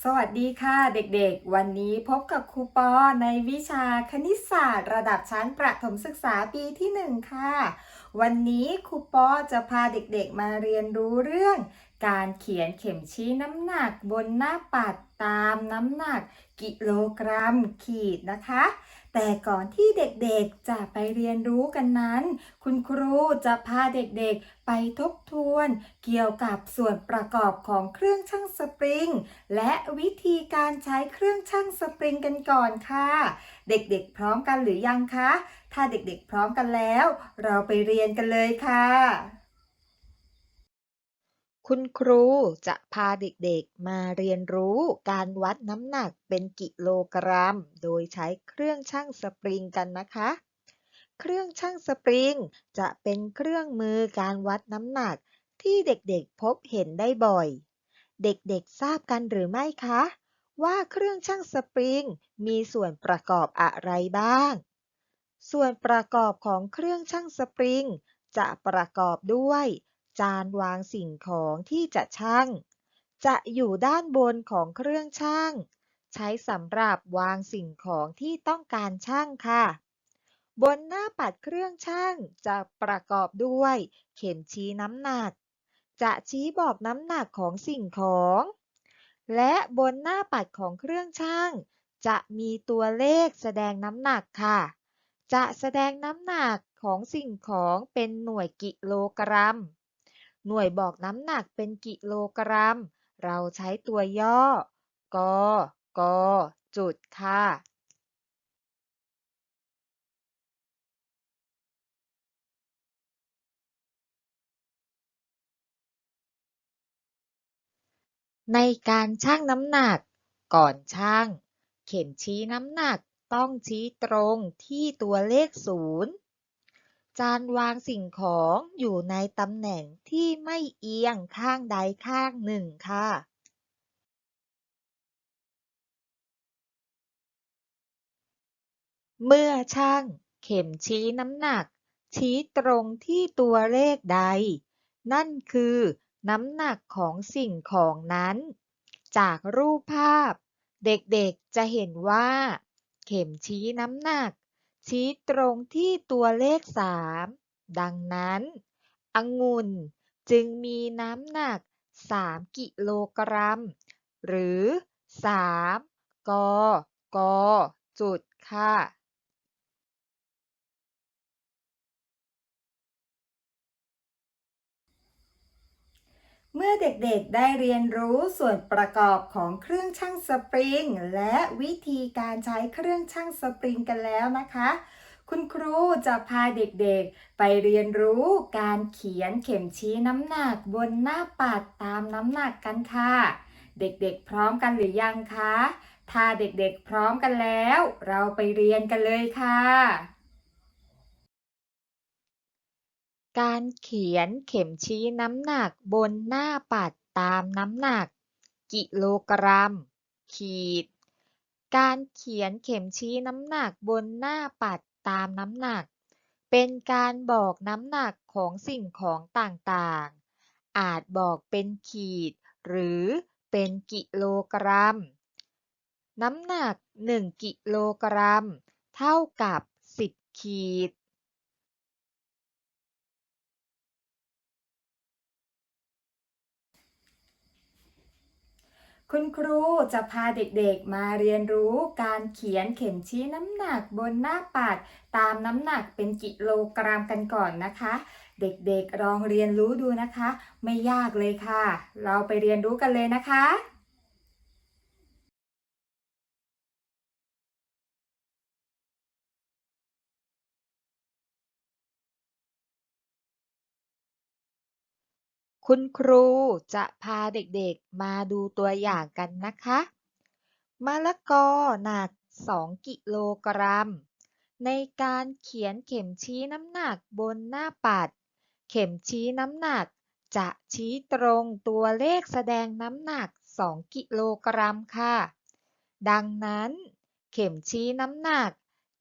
สวัสดีค่ะเด็กๆ วันนี้พบกับครูปอในวิชาคณิตศาสตร์ ระดับชั้นประถมศึกษาปีที่ 1 ค่ะ วันนี้ครูปอจะพาเด็กๆมาเรียนรู้เรื่อง การเขียนเข็มชี้น้ำหนักบนหน้าปัดตามน้ำหนักกิโลกรัมขีดนะคะ แต่ก่อนที่เด็กๆจะไปเรียนรู้กันนั้น คุณครูจะพาเด็กๆไปทบทวน เกี่ยวกับส่วนประกอบของเครื่องชั่งสปริง และวิธีการใช้เครื่องชั่งสปริงกันก่อนค่ะ เด็กๆพร้อมกันหรือยังคะ ถ้าเด็กๆพร้อมกันแล้ว เราไปเรียนกันเลยค่ะ คุณครูจะพาเด็กๆ มาเรียนรู้การวัดน้ำหนักเป็นกิโลกรัม โดยใช้เครื่องชั่งสปริงกันนะคะ เครื่องชั่งสปริงจะเป็นเครื่องมือการวัดน้ำหนักที่เด็กๆพบเห็นได้บ่อย เด็กๆทราบกันหรือไม่คะ ว่าเครื่องชั่งสปริงมีส่วนประกอบอะไรบ้าง ส่วนประกอบของเครื่องชั่งสปริงจะประกอบด้วย จานวางสิ่งของที่จะชั่ง จะอยู่ด้านบนของเครื่องชั่ง ใช้สำหรับวางสิ่งของที่ต้องการชั่งค่ะ บนหน้าปัดเครื่องชั่งจะประกอบด้วย เข็มชี้น้ำหนัก จะชี้บอกน้ำหนักของสิ่งของ และบนหน้าปัดของเครื่องชั่ง จะมีตัวเลขแสดงน้ำหนักค่ะจะแสดงน้ำหนักของสิ่งของเป็นหน่วยกิโลกรัม หน่วยบอกน้ำหนักเป็นกิโลกรัม เราใช้ตัวย่อ ก ก จุดค่ะ ในการชั่งน้ำหนัก ก่อนชั่ง เข็มชี้น้ำหนักต้องชี้ตรงที่ตัวเลขศูนย์ จานวางสิ่งของอยู่ในตำแหน่งที่ไม่เอียงข้างใดข้างหนึ่งค่ะเมื่อช่างเข็มชี้น้ำหนัก ชี้ตรงที่ตัวเลขใด นั่นคือน้ำหนักของสิ่งของนั้น จากรูปภาพ เด็กๆจะเห็นว่า เข็มชี้น้ำหนัก ชี้ตรงที่ตัวเลข 3 ดังนั้น องุ่นจึงมีน้ำหนัก 3 กิโลกรัม หรือ 3 กกจุดค่ะ เมื่อเด็กๆได้เรียนรู้ส่วนประกอบของเครื่องชั่งสปริง และวิธีการใช้เครื่องชั่งสปริงกันแล้วนะคะ คุณครูจะพาเด็กๆ ไปเรียนรู้การเขียนเข็มชี้น้ำหนักบนหน้าปัดตามน้ำหนักกันค่ะ เด็กๆพร้อมกันหรือยังคะ ถ้าเด็กๆพร้อมกันแล้ว เราไปเรียนกันเลยค่ะ การเขียนเข็มชี้น้ำหนักบนหน้าปัดตามน้ำหนัก กิโลกรัม ขีด การเขียนเข็มชี้น้ำหนักบนหน้าปัดตามน้ำหนัก เป็นการบอกน้ำหนักของสิ่งของต่างๆ อาจบอกเป็นขีด หรือเป็นกิโลกรัม น้ำหนัก 1 กิโลกรัม เท่ากับ 10 ขีด คุณครูจะพาเด็กๆมาเรียนรู้การเขียนเข็มชี้น้ำหนักบนหน้าปัด ตามน้ำหนักเป็นกิโลกรัมกันก่อนนะคะ เด็กๆลองเรียนรู้ดูนะคะ ไม่ยากเลยค่ะ เราไปเรียนรู้กันเลยนะคะ คุณครูจะพาเด็กๆมาดูตัวอย่างกันนะคะ มะละกอหนัก 2 กิโลกรัม ในการเขียนเข็มชี้น้ำหนักบนหน้าปัด เข็มชี้น้ำหนักจะชี้ตรงตัวเลขแสดงน้ำหนัก 2 กิโลกรัมค่ะ ดังนั้น เข็มชี้น้ำหนัก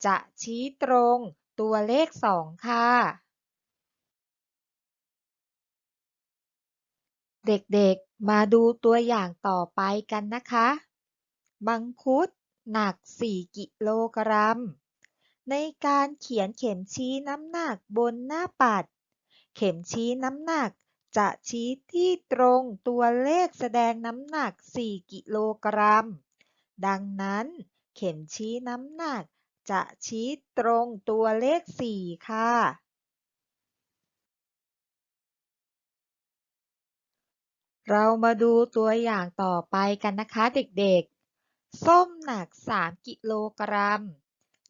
จะชี้ตรงตัวเลข 2 ค่ะ เด็กๆ มาดูตัวอย่างต่อไปกันนะคะ มังคุดหนัก 4 กิโลกรัม ในการเขียนเข็มชี้น้ำหนักบนหน้าปัด เข็มชี้น้ำหนักจะชี้ที่ตรงตัวเลขแสดงน้ำหนัก 4 กิโลกรัม ดังนั้น เข็มชี้น้ำหนักจะชี้ตรงตัวเลข 4 ค่ะ เรามาดูตัวอย่างต่อไปกันนะคะเด็กๆ ส้มหนัก 3 กิโลกรัม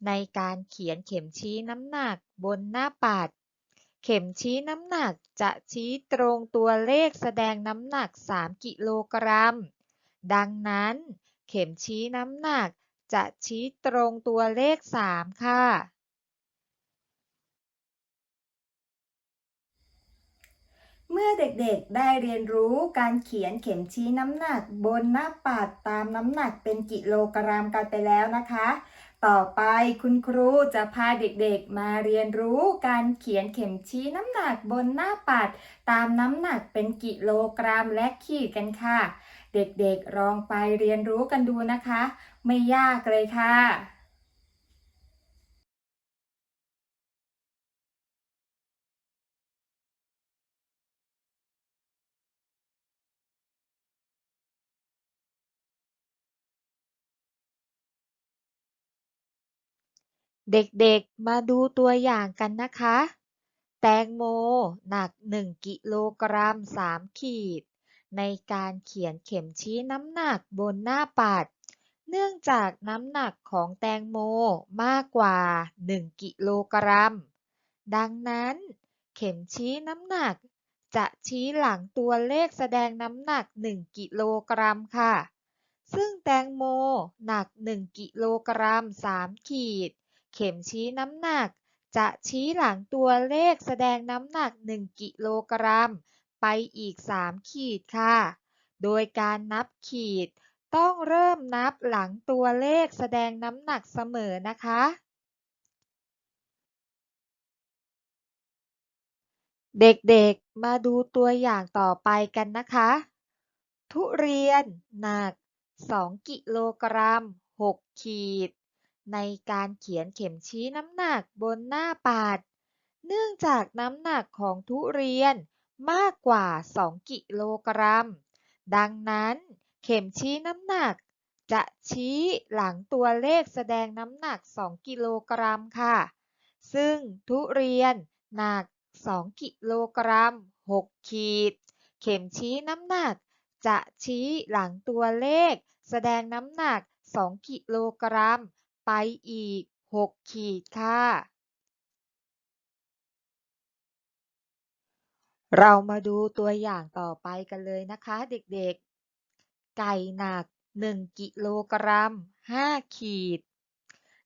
ในการเขียนเข็มชี้น้ำหนักบนหน้าปัด เข็มชี้น้ำหนักจะชี้ตรงตัวเลขแสดงน้ำหนัก 3 กิโลกรัม ดังนั้น เข็มชี้น้ำหนักจะชี้ตรงตัวเลข 3 ค่ะ เมื่อเด็กๆได้เรียนรู้การเขียนเข็มชี้น้ำหนัก บนหน้าปัดตามน้ำหนักเป็นกิโลกรัมกันไปแล้วนะคะ ต่อไปคุณครูจะพาเด็กๆมาเรียนรู้การเขียนเข็มชี้น้ำหนักบนหน้าปัด ตามน้ำหนักเป็นกิโลกรัมและขีดกันค่ะ เด็กๆลองไปเรียนรู้กันดูนะคะ ไม่ยากเลยค่ะ เด็กๆ มาดูตัวอย่างกันนะคะ แตงโมหนัก 1 กิโลกรัม 3 ขีด ในการเขียนเข็มชี้น้ำหนักบนหน้าปัด เนื่องจากน้ำหนักของแตงโมมากกว่า 1 กิโลกรัม ดังนั้น เข็มชี้น้ำหนัก จะชี้หลังตัวเลขแสดงน้ำหนัก 1 กิโลกรัมค่ะ ซึ่งแตงโมหนัก 1 กิโลกรัม 3 ขีด เข็มชี้น้ำหนัก จะชี้หลังตัวเลขแสดงน้ำหนัก 1 กิโลกรัม ไปอีก 3 ขีดค่ะ โดยการนับขีด ต้องเริ่มนับหลังตัวเลขแสดงน้ำหนักเสมอนะคะ เด็กๆ มาดูตัวอย่างต่อไปกันนะคะ ทุเรียนหนัก 2 กิโลกรัม 6 ขีด ในการเขียนเข็มชี้น้ำหนักบนหน้าปัดเนื่องจากน้ำหนักของทุเรียนมากกว่า 2 กิโลกรัม ดังนั้นเข็มชี้น้ำหนัก จะชี้หลังตัวเลขแสดงน้ำหนัก 2 กิโลกรัมค่ะ ซึ่งทุเรียนหนัก 2 กิโลกรัม 6 ขีด เข็มชี้น้ำหนัก จะชี้หลังตัวเลข แสดงน้ำหนัก 2 กิโลกรัม ไปอีก6ขีดค่ะ เรามาดูตัวอย่างต่อไปกันเลยนะคะเด็กๆ ไก่หนัก 1 กิโลกรัม 5 ขีด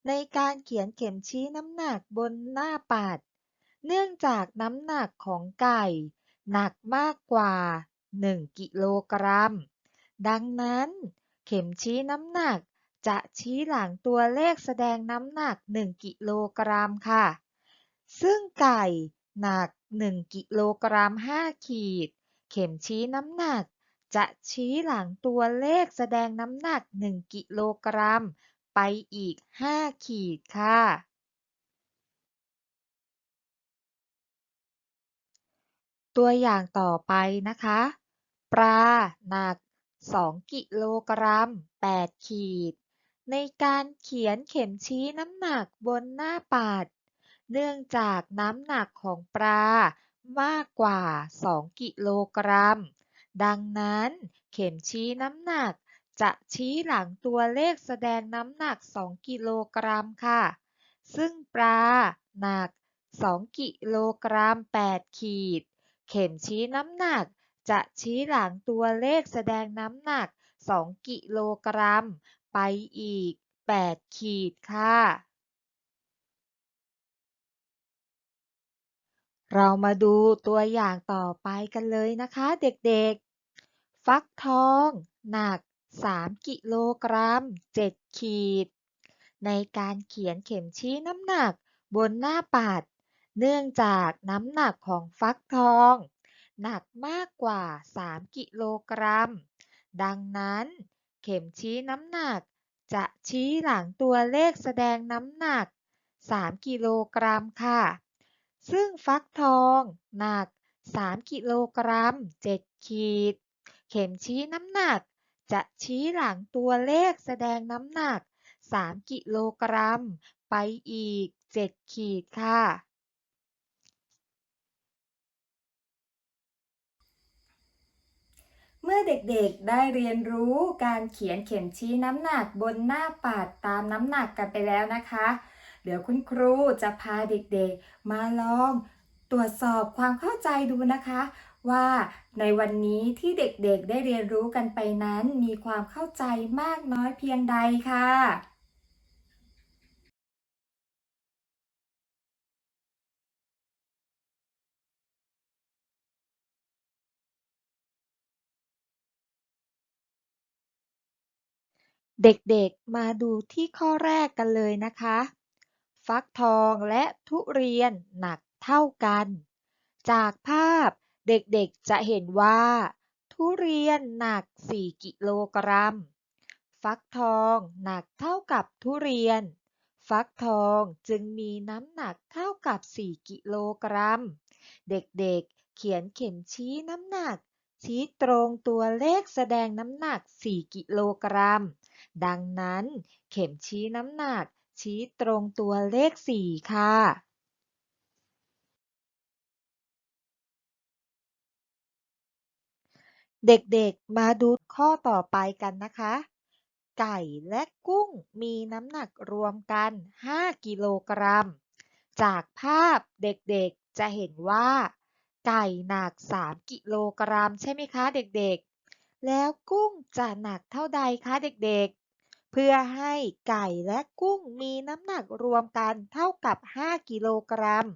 ในการเขียนเข็มชี้น้ำหนักบนหน้าปัด เนื่องจากน้ำหนักของไก่ หนักมากกว่า 1 กิโลกรัม ดังนั้น เข็มชี้น้ำหนัก จะชี้หลังตัวเลขแสดงน้ำหนัก 1 กิโลกรัมค่ะ ซึ่งไก่หนัก 1 กิโลกรัม 5 ขีด เข็มชี้น้ำหนัก จะชี้หลังตัวเลขแสดงน้ำหนัก 1 กิโลกรัม ไปอีก 5 ขีดค่ะ ตัวอย่างต่อไปนะคะ ปลาหนัก 2 กิโลกรัม 8 ขีด ในการเขียนเข็มชี้น้ำหนักบนหน้าปัด เนื่องจากน้ำหนักของปลามากกว่า 2 กิโลกรัม ดังนั้นเข็มชี้น้ำหนักจะชี้หลังตัวเลขแสดงน้ำหนัก 2 กิโลกรัมค่ะ ซึ่งปลาหนัก 2 กิโลกรัม 8 ขีด เข็มชี้น้ำหนักจะชี้หลังตัวเลขแสดงน้ำหนัก 2 กิโลกรัม ไปอีก8ขีดค่ะ เรามาดูตัวอย่างต่อไปกันเลยนะคะเด็กๆ ฟักทองหนัก 3 กิโลกรัม 7 ขีด ในการเขียนเข็มชี้น้ำหนักบนหน้าปัด เนื่องจากน้ำหนักของฟักทอง หนักมากกว่า 3 กิโลกรัม ดังนั้น เข็มชี้น้ำหนัก จะชี้หลังตัวเลขแสดงน้ำหนัก 3 กิโลกรัมค่ะ ซึ่งฟักทองหนัก 3 กิโลกรัม 7 ขีด เข็มชี้น้ำหนัก จะชี้หลังตัวเลขแสดงน้ำหนัก 3 กิโลกรัม ไปอีก 7 ขีดค่ะ เมื่อเด็กๆได้เรียนรู้การเขียนเข็มชี้น้ำหนักบนหน้าปัดตามน้ำหนักกันไปแล้วนะคะ เดี๋ยวคุณครูจะพาเด็กๆ มาลองตรวจสอบความเข้าใจดูนะคะ ว่าในวันนี้ที่เด็กๆได้เรียนรู้กันไปนั้น มีความเข้าใจมากน้อยเพียงใดค่ะ เด็กๆ มาดูที่ข้อแรกกันเลยนะคะ ฟักทองและทุเรียนหนักเท่ากัน จากภาพเด็กๆ จะเห็นว่า ทุเรียนหนัก 4 กิโลกรัม ฟักทองหนักเท่ากับทุเรียน ฟักทองจึงมีน้ำหนักเท่ากับ 4 กิโลกรัม เด็กๆ เขียนเข็มชี้น้ำหนัก ชี้ตรงตัวเลขแสดงน้ำหนัก 4 กิโลกรัม ดังนั้นเข็มชี้น้ำหนักชี้ตรงตัวเลข 4 ค่ะเด็กๆ มาดูข้อต่อไปกันนะคะ ไก่และกุ้งมีน้ำหนักรวมกัน 5 กิโลกรัม จากภาพเด็กๆ จะเห็นว่า ไก่หนัก 3 กิโลกรัมใช่ไหมคะเด็กๆ แล้วกุ้งจะหนักเท่าใดคะเด็กๆ เพื่อให้ไก่และกุ้งมีน้ำหนักรวมกันเท่ากับ 5 กิโลกรัม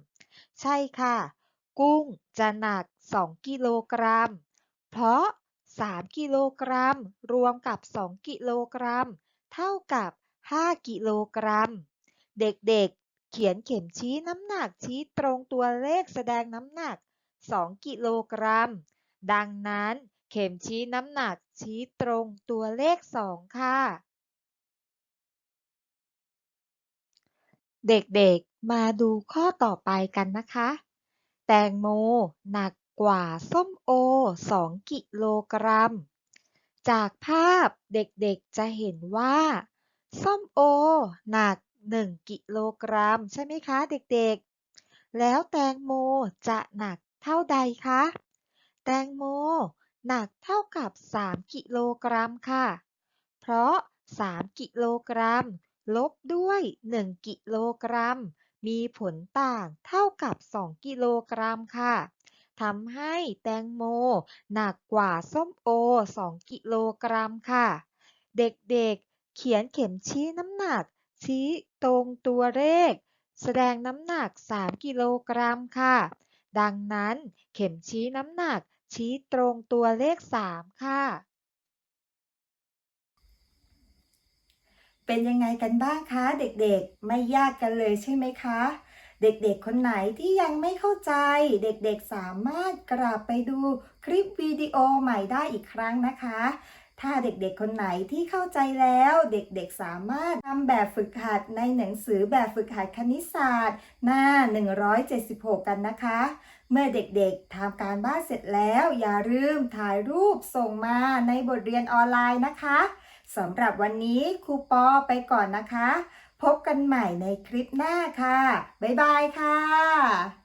ใช่ค่ะ กุ้งจะหนัก 2 กิโลกรัม เพราะ 3 กิโลกรัม รวมกับ 2 กิโลกรัม เท่ากับ 5 กิโลกรัม เด็กๆ เขียนเข็มชี้น้ำหนักชี้ตรงตัวเลขแสดงน้ำหนัก 2 กิโลกรัม ดังนั้น เข็มชี้น้ำหนักชี้ตรงตัวเลข 2 ค่ะ เด็กๆ มาดูข้อต่อไปกันนะคะ แตงโมหนักกว่าส้มโอ 2 กิโลกรัม จากภาพเด็กๆ จะเห็นว่า ส้มโอ หนัก 1 กิโลกรัม ใช่ไหมคะเด็กๆ แล้วแตงโมจะหนักเท่าใดคะ แตงโม หนักเท่ากับ 3 กิโลกรัมค่ะ เพราะ 3 กิโลกรัม ลบด้วย 1 กิโลกรัม มีผลต่างเท่ากับ 2 กิโลกรัมค่ะทำให้แตงโม หนักกว่าส้มโอ 2 กิโลกรัมค่ะ เด็กๆ เขียนเข็มชี้น้ำหนัก ชี้ตรงตัวเลข แสดงน้ำหนัก 3 กิโลกรัมค่ะ ดังนั้นเข็มชี้น้ำหนัก ชี้ตรงตัวเลข 3 ค่ะ เป็นยังไงกันบ้างคะเด็กๆ ไม่ยากกันเลยใช่ไหมคะ เด็กๆ คนไหนที่ยังไม่เข้าใจ เด็กๆ สามารถกลับไปดูคลิปวิดีโอใหม่ได้อีกครั้งนะคะ ถ้าเด็กๆ คนไหนที่เข้าใจแล้ว เด็กๆ สามารถทำแบบฝึกหัดในหนังสือแบบฝึกหัดคณิตศาสตร์ หน้า 176 กันนะคะ เมื่อเด็กๆทำการบ้านเสร็จแล้ว อย่าลืมถ่ายรูปส่งมาในบทเรียนออนไลน์นะคะสำหรับวันนี้ครูปอไปก่อนนะคะ พบกันใหม่ในคลิปหน้าค่ะ บ๊ายบายค่ะ